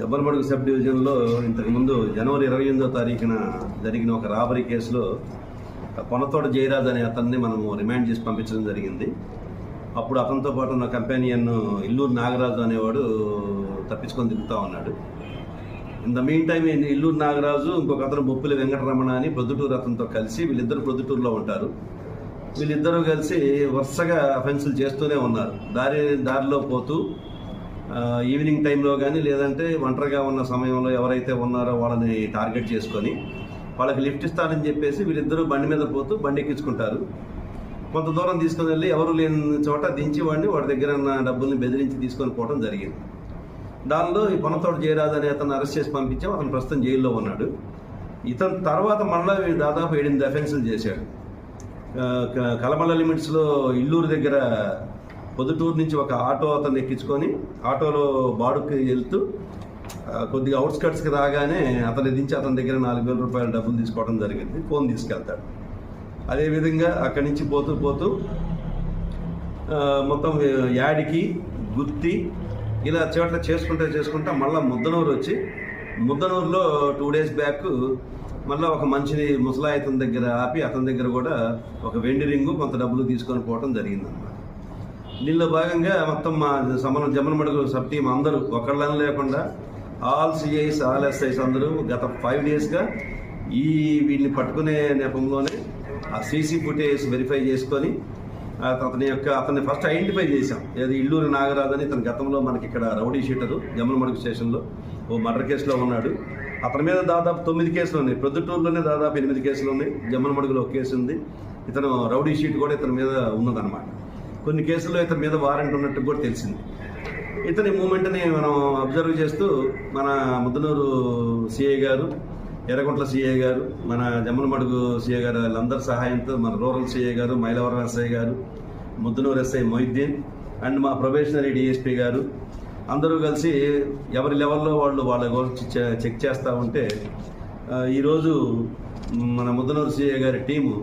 దబ్బలమడుగు sub డివిజన్లో ఇంతకుముందు జనవరి ఇరవై ఎనిమిదో తారీఖున జరిగిన ఒక రాబరీ కేసులో కొనతోట జయరాజ్ అనే అతన్ని మనము రిమాండ్ చేసి పంపించడం జరిగింది. అప్పుడు అతనితో పాటు ఉన్న కంపానియన్ ఇల్లూరు నాగరాజు అనేవాడు తప్పించుకొని తిరుగుతూ ఉన్నాడు. In the meantime Illuru Nagaraju ఇంకొక అతను బొప్పుల వెంకటరమణ అని ప్రొద్దుటూరు అతనితో కలిసి వీళ్ళిద్దరు ప్రొద్దుటూరులో ఉంటారు. వీళ్ళిద్దరూ కలిసి వరుసగా అఫెన్సులు చేస్తూనే ఉన్నారు. దారి దారిలో పోతూ ఈవినింగ్ టైంలో కానీ లేదంటే ఒంటరిగా ఉన్న సమయంలో ఎవరైతే ఉన్నారో వాళ్ళని టార్గెట్ చేసుకొని వాళ్ళకి లిఫ్ట్ ఇస్తారని చెప్పేసి వీళ్ళిద్దరూ బండి మీద పోతూ బండి ఎక్కించుకుంటారు. కొంత దూరం తీసుకొని వెళ్ళి ఎవరు లేని చోట దించి వాడిని వాడి దగ్గర ఉన్న డబ్బుల్ని బెదిరించి తీసుకొని పోవడం జరిగింది. దానిలో ఈ పొనతోడు జయరాజు అనే అతను అరెస్ట్ చేసి పంపించాం అతను ప్రస్తుతం జైల్లో ఉన్నాడు. ఇతను తర్వాత మళ్ళీ దాదాపు ఏడెనిమిది అఫెన్సులు చేశాడు. కలమల లిమిట్స్లో ఇల్లూరు దగ్గర పొద్దుటూరు నుంచి ఒక ఆటో అతను ఎక్కించుకొని ఆటోలో బాడుకి వెళ్తూ కొద్దిగా అవుట్స్కట్స్కి రాగానే అతను దించి అతని దగ్గర నాలుగు వేల రూపాయల డబ్బులు తీసుకోవడం జరిగింది. ఫోన్ తీసుకెళ్తాడు. అదేవిధంగా అక్కడి నుంచి పోతూ పోతూ మొత్తం యాడికి గుత్తి ఇలా చోట్ల చేసుకుంటూ చేసుకుంటా మళ్ళీ ముద్దనూరు వచ్చి ముద్దనూరులో టూ డేస్ బ్యాక్ మళ్ళీ ఒక మనిషిని ముసలాయితం దగ్గర ఆపి అతని దగ్గర కూడా ఒక వెండి రింగు కొంత డబ్బులు తీసుకొని పోవడం జరిగిందన్నమాట. దీనిలో భాగంగా మొత్తం మా సమన జమన మడుగు సబ్ టీం అందరూ ఒకళ్ళని లేకుండా ఆల్ సిఐస్ ఆల్ ఎస్ఐస్ అందరూ గత ఫైవ్ డేస్గా ఈ వీళ్ళని పట్టుకునే నేపంలోనే ఆ సీసీ ఫుటేజ్ వెరిఫై చేసుకొని అతని యొక్క అతన్ని ఫస్ట్ ఐడెంటిఫై చేశాం. ఏది ఇల్లూరు నాగరాజు అని ఇతని గతంలో మనకి ఇక్కడ రౌడీ షీటరు జమలమడుగు స్టేషన్లో ఓ మర్డర్ కేసులో ఉన్నాడు. అతని మీద దాదాపు తొమ్మిది కేసులు ఉన్నాయి. ప్రొద్దుటూరులోనే దాదాపు ఎనిమిది కేసులు ఉన్నాయి. జమ్మలమడుగులో ఒక కేసు ఉంది. ఇతను రౌడీ షీట్ కూడా ఇతని మీద ఉన్నదన్నమాట. కొన్ని కేసుల్లో ఇతని మీద వారెంట్ ఉన్నట్టు కూడా తెలిసింది. ఇతని మూమెంట్ని మనం అబ్జర్వ్ చేస్తూ మన ముద్దనూరు సిఐ గారు ఎర్రగుంట్ల సిఐ గారు మన జమ్మలమడుగు సిఐ గారు వాళ్ళందరి సహాయంతో మన రూరల్ సిఐ గారు మైలవరం ఎస్ఐ గారు ముద్దనూరు ఎస్ఐ మొయిద్దీన్ అండ్ మా ప్రొబేషనరీ డిఎస్పీ గారు అందరూ కలిసి ఎవరి లెవెల్లో వాళ్ళు వాళ్ళ గురించి చెక్ చేస్తూ ఉంటే ఈరోజు మన ముద్దనూరు సిఐ గారి టీము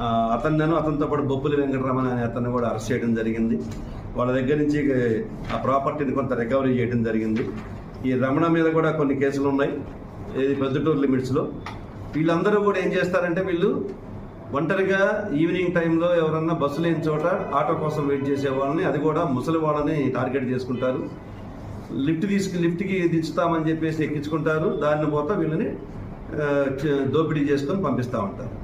ఆ, అతనితో పాటు బొబ్బులి వెంకటరమణ అనే అతన్ని కూడా అరెస్ట్ చేయడం జరిగింది. వాళ్ళ దగ్గర నుంచి ఆ ప్రాపర్టీని కొంత రికవరీ చేయడం జరిగింది. ఈ రమణ మీద కూడా కొన్ని కేసులు ఉన్నాయి. ఇది పెద్దటూరు లిమిట్స్లో వీళ్ళందరూ కూడా ఏం చేస్తారంటే వీళ్ళు ఒంటరిగా ఈవినింగ్ టైంలో ఎవరన్నా బస్సు లేని చోట ఆటో కోసం వెయిట్ చేసే వాళ్ళని అది కూడా ముసలి వాళ్ళని టార్గెట్ చేసుకుంటారు. లిఫ్ట్ తీసుకు లిఫ్ట్కి దించుతామని చెప్పేసి ఎక్కించుకుంటారు. దాన్ని పోతా వీళ్ళని దోపిడీ చేసుకొని పంపిస్తూ ఉంటారు.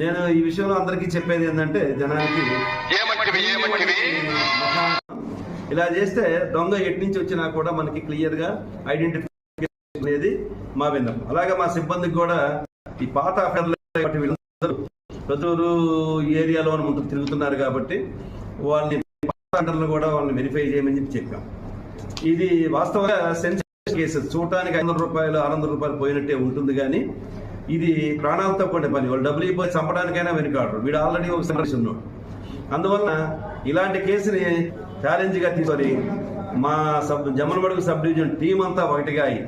నేను ఈ విషయంలో అందరికీ చెప్పేది ఏంటంటే జనానికి ఇలా చేస్తే దొంగ ఎటు నుంచి వచ్చినా కూడా మనకి క్లియర్గా ఐడెంటిఫై అనేది మా విన్నపం. అలాగే మా సిబ్బందికి కూడా ఈ పాత వీళ్ళందరూ ప్రతూరు ఏరియాలో ముందు తిరుగుతున్నారు కాబట్టి వాళ్ళని అఫెర్లను కూడా వాళ్ళని వెరిఫై చేయమని చెప్పి చెప్పాం. ఇది వాస్తవంగా సెన్సిటివ్ కేసెస్ చూడటానికి ఐదు రూపాయలు ఆరు వందల రూపాయలు పోయినట్టే ఉంటుంది కానీ ఇది ప్రాణాలతో కూడిన పని. వాళ్ళు డబ్బులు ఇవ్వకపోతే చంపడానికైనా వెనుకాడరు. వీడు ఆల్రెడీ ఒక సంఘర్షణ ఉన్నాడు. అందువలన ఇలాంటి కేసుని ఛాలెంజ్గా తీసుకొని మా sub Jammalamadugu sub division team అంతా ఒకటిగా అయి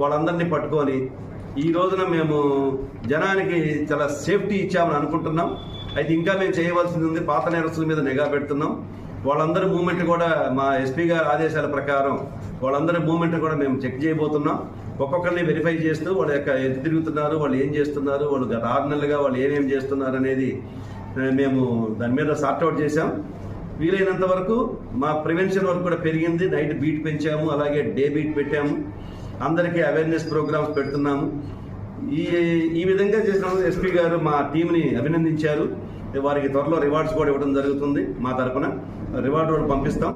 వాళ్ళందరినీ పట్టుకొని ఈ రోజున మేము జనానికి చాలా సేఫ్టీ ఇచ్చామని అనుకుంటున్నాం. అయితే ఇంకా మేము చేయవలసింది ఉంది. పాత నేరస్తుల మీద నిఘా పెడుతున్నాం. వాళ్ళందరి మూమెంట్ కూడా మా ఎస్పీ గారి ఆదేశాల ప్రకారం వాళ్ళందరి మూమెంట్ కూడా మేము చెక్ చేయబోతున్నాం. ఒక్కొక్కరిని వెరిఫై చేస్తూ వాళ్ళ యొక్క ఎంత తిరుగుతున్నారు వాళ్ళు ఏం చేస్తున్నారు వాళ్ళు గత ఆరు నెలలుగా వాళ్ళు ఏమేం చేస్తున్నారు అనేది మేము దాని మీద సార్ట్అవుట్ చేశాం. వీలైనంత వరకు మా ప్రివెన్షన్ వర్క్ కూడా పెరిగింది. నైట్ బీట్ పెంచాము అలాగే డే బీట్ పెట్టాము. అందరికీ అవేర్నెస్ ప్రోగ్రామ్స్ పెడుతున్నాము. ఈ ఈ విధంగా చేసినందుకు ఎస్పీ గారు మా టీంని అభినందించారు. వారికి త్వరలో రివార్డ్స్ కూడా ఇవ్వడం జరుగుతుంది మా తరఫున రివార్డ్ కూడా పంపిస్తాం.